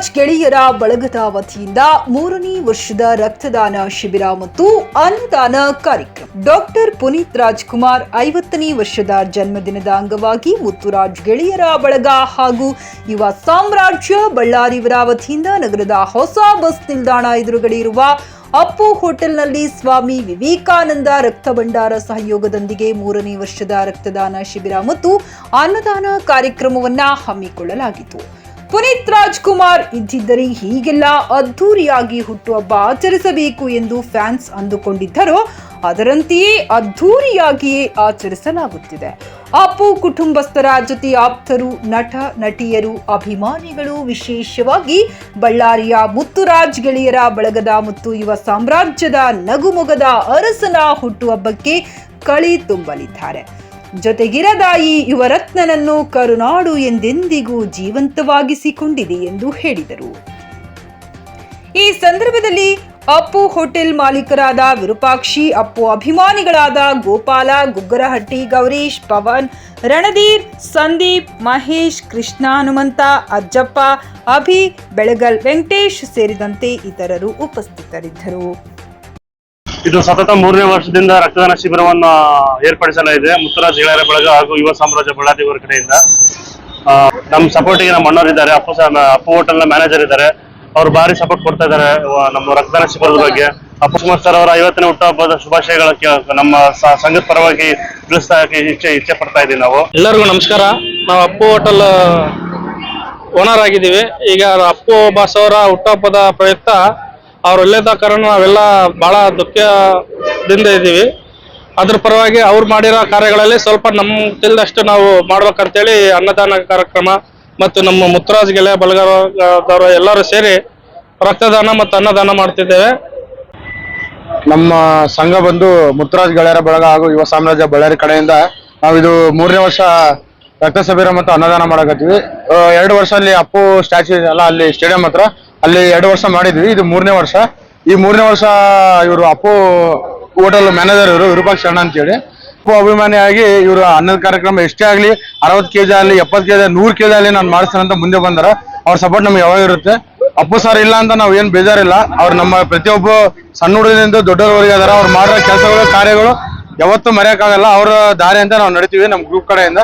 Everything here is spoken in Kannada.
ಮುತ್ತುರಾಜ್ ಗೆಳೆಯರ ಬಳಗದ ವತಿಯಿಂದ ಮೂರನೇ ವರ್ಷದ ರಕ್ತದಾನ ಶಿಬಿರ ಮತ್ತು ಅನ್ನದಾನ ಕಾರ್ಯಕ್ರಮ. ಡಾಕ್ಟರ್ ಪುನೀತ್ ರಾಜ್ಕುಮಾರ್ ಐವತ್ತನೇ ವರ್ಷದ ಜನ್ಮದಿನದ ಅಂಗವಾಗಿ ಮುತ್ತುರಾಜ್ ಗೆಳೆಯರ ಬಳಗ ಹಾಗೂ ಯುವ ಸಾಮ್ರಾಜ್ಯ ಬಳ್ಳಾರಿವರ ವತಿಯಿಂದ ನಗರದ ಹೊಸ ಬಸ್ ನಿಲ್ದಾಣ ಎದುರುಗಡೆ ಇರುವ ಅಪ್ಪು ಹೋಟೆಲ್ನಲ್ಲಿ ಸ್ವಾಮಿ ವಿವೇಕಾನಂದ ರಕ್ತ ಭಂಡಾರ ಸಹಯೋಗದೊಂದಿಗೆ ಮೂರನೇ ವರ್ಷದ ರಕ್ತದಾನ ಶಿಬಿರ ಮತ್ತು ಅನ್ನದಾನ ಕಾರ್ಯಕ್ರಮವನ್ನು ಹಮ್ಮಿಕೊಳ್ಳಲಾಗಿತ್ತು. ಪುನೀತ್ ರಾಜ್ಕುಮಾರ್ ಇದ್ದಿದ್ದರೆ ಹೀಗೆಲ್ಲ ಅದ್ಧೂರಿಯಾಗಿ ಹುಟ್ಟುಹಬ್ಬ ಆಚರಿಸಬೇಕು ಎಂದು ಫ್ಯಾನ್ಸ್ ಅಂದುಕೊಂಡಿದ್ದರು. ಅದರಂತೆಯೇ ಅದ್ಧೂರಿಯಾಗಿಯೇ ಆಚರಿಸಲಾಗುತ್ತಿದೆ. ಅಪ್ಪು ಕುಟುಂಬಸ್ಥರ ಜೊತೆ ಆಪ್ತರು, ನಟ, ನಟಿಯರು, ಅಭಿಮಾನಿಗಳು ವಿಶೇಷವಾಗಿ ಬಳ್ಳಾರಿಯ ಮುತ್ತುರಾಜ್ ಗೆಳೆಯರ ಬಳಗದ ಮತ್ತು ಯುವ ಸಾಮ್ರಾಜ್ಯದ ನಗುಮೊಗದ ಅರಸನ ಹುಟ್ಟುಹಬ್ಬಕ್ಕೆ ಕಳಿ ತುಂಬಲಿದ್ದಾರೆ. ಜೊತೆಗಿರದ ಈ ಯುವರತ್ನನನ್ನು ಕರುನಾಡು ಎಂದೆಂದಿಗೂ ಜೀವಂತವಾಗಿಸಿಕೊಂಡಿದೆ ಎಂದು ಹೇಳಿದರು. ಈ ಸಂದರ್ಭದಲ್ಲಿ ಅಪ್ಪು ಹೋಟೆಲ್ ಮಾಲೀಕರಾದ ವಿರೂಪಾಕ್ಷಿ, ಅಪ್ಪು ಅಭಿಮಾನಿಗಳಾದ ಗೋಪಾಲ, ಗುಗ್ಗರಹಟ್ಟಿ, ಗೌರೀಶ್, ಪವನ್, ರಣಧೀರ್, ಸಂದೀಪ್, ಮಹೇಶ್, ಕೃಷ್ಣ, ಹನುಮಂತ, ಅಜ್ಜಪ್ಪ, ಅಭಿ, ಬೆಳಗಲ್, ವೆಂಕಟೇಶ್ ಸೇರಿದಂತೆ ಇತರರು ಉಪಸ್ಥಿತರಿದ್ದರು. ಇದು ಸತತ ಮೂರನೇ ವರ್ಷದಿಂದ ರಕ್ತದಾನ ಶಿಬಿರವನ್ನ ಏರ್ಪಡಿಸಲಾಗಿದೆ. ಮುತ್ತರಾಜ್ ಗೆಳೆಯರ ಬಳಗ ಹಾಗೂ ಯುವ ಸಾಮ್ರಾಜ್ಯ ಬಳ್ಳಾರಿಯವರ ಕಡೆಯಿಂದ. ಆ, ನಮ್ಮ ಸಪೋರ್ಟಿಗೆ ನಮ್ಮ ಅಣ್ಣವರಿದ್ದಾರೆ ಅಪ್ಪು ಅಪ್ಪು ಹೋಟೆಲ್ನ ಮ್ಯಾನೇಜರ್ ಇದ್ದಾರೆ. ಅವ್ರು ಭಾರಿ ಸಪೋರ್ಟ್ ಕೊಡ್ತಾ ಇದ್ದಾರೆ ನಮ್ಮ ರಕ್ತದಾನ ಶಿಬಿರದ ಬಗ್ಗೆ. ಅಪ್ಪು ಕುಮಾರ್ ಸರ್ ಅವರ ಐವತ್ತನೇ ಹುಟ್ಟುಹಬ್ಬದ ಶುಭಾಶಯಗಳ ನಮ್ಮ ಸಂಘದ ಪರವಾಗಿ ತಿಳಿಸ್ತಾ ಇಚ್ಛೆ ಇಚ್ಛೆ ಪಡ್ತಾ ಇದ್ದೀವಿ ನಾವು. ಎಲ್ಲರಿಗೂ ನಮಸ್ಕಾರ. ನಾವು ಅಪ್ಪು ಹೋಟೆಲ್ ಓನರ್ ಆಗಿದ್ದೀವಿ. ಈಗ ಅಪ್ಪು ಬಾಸ್ ಅವರ ಹುಟ್ಟುಹಬ್ಬದ ಪ್ರಯುಕ್ತ ಅವ್ರು ಕಾರಣ ನಾವೆಲ್ಲ ಬಹಳ ದುಃಖದಿಂದ ಇದ್ದೀವಿ. ಅದ್ರ ಪರವಾಗಿ ಅವ್ರು ಮಾಡಿರೋ ಕಾರ್ಯಗಳಲ್ಲಿ ಸ್ವಲ್ಪ ನಮ್ಮ ತಿಳಿದಷ್ಟು ನಾವು ಮಾಡ್ಬೇಕಂತೇಳಿ ಅನ್ನದಾನ ಕಾರ್ಯಕ್ರಮ ಮತ್ತು ನಮ್ಮ ಮುತ್ತರಾಜ್ ಗೆಳೆಯ ಬಳಗದವರು ಎಲ್ಲರೂ ಸೇರಿ ರಕ್ತದಾನ ಮತ್ತು ಅನ್ನದಾನ ಮಾಡ್ತಿದ್ದೇವೆ. ನಮ್ಮ ಸಂಘ ಬಂದು ಮುತ್ತರಾಜ್ ಗೆಳೆಯರ ಬಳಗ ಹಾಗೂ ಯುವ ಸಾಮ್ರಾಜ್ಯ ಬಳ್ಳಾರಿ ಕಡೆಯಿಂದ ನಾವಿದು ಮೂರನೇ ವರ್ಷ ರಕ್ತ ಶಿಬಿರ ಮತ್ತು ಅನ್ನದಾನ ಮಾಡಕತ್ತೀವಿ. ಎರಡು ವರ್ಷ ಅಲ್ಲಿ ಅಪ್ಪು ಸ್ಟ್ಯಾಚ್ಯೂ ಇದೆಯಲ್ಲ ಅಲ್ಲಿ ಸ್ಟೇಡಿಯಂ ಹತ್ರ ಅಲ್ಲಿ ಎರಡು ವರ್ಷ ಮಾಡಿದ್ವಿ, ಇದು ಮೂರನೇ ವರ್ಷ. ಈ ಮೂರನೇ ವರ್ಷ ಇವರು ಅಪ್ಪು ಹೋಟೆಲ್ ಮ್ಯಾನೇಜರ್ ಇವರು, ವಿರೂಪಾಕ್ಷ ಅಣ್ಣ ಅಂತೇಳಿ. ಅಪ್ಪು ಅಭಿಮಾನಿಯಾಗಿ ಇವರು ಅನ್ನದ ಕಾರ್ಯಕ್ರಮ ಎಷ್ಟೇ ಆಗಲಿ, ಅರವತ್ತು ಕೆಜಿ ಆಗಲಿ, ಎಪ್ಪತ್ತು ಕೆಜಿ ನೂರು ಕೆಜಿ ಆಗಲಿ ನಾನು ಮಾಡಿಸ್ತೇನೆ ಅಂತ ಮುಂದೆ ಬಂದಾರ. ಅವ್ರ ಸಪೋರ್ಟ್ ನಮ್ಗೆ ಯಾವಾಗ ಇರುತ್ತೆ. ಅಪ್ಪು ಸರ್ ಇಲ್ಲ ಅಂತ ನಾವು ಏನು ಬೇಜಾರಿಲ್ಲ. ಅವ್ರು ನಮ್ಮ ಪ್ರತಿಯೊಬ್ಬ ಸಣ್ಣ ಹುಡುಗರಿಂದ ದೊಡ್ಡವರವರೆಗೆ ಅದಾರ ಅವ್ರು ಮಾಡಿರೋ ಕೆಲಸಗಳು, ಕಾರ್ಯಗಳು ಯಾವತ್ತೂ ಮರೆಯೋಕ್ಕಾಗಲ್ಲ. ಅವರ ದಾರಿ ಅಂತ ನಾವು ನಡಿತೀವಿ ನಮ್ಮ ಗ್ರೂಪ್ ಕಡೆಯಿಂದ.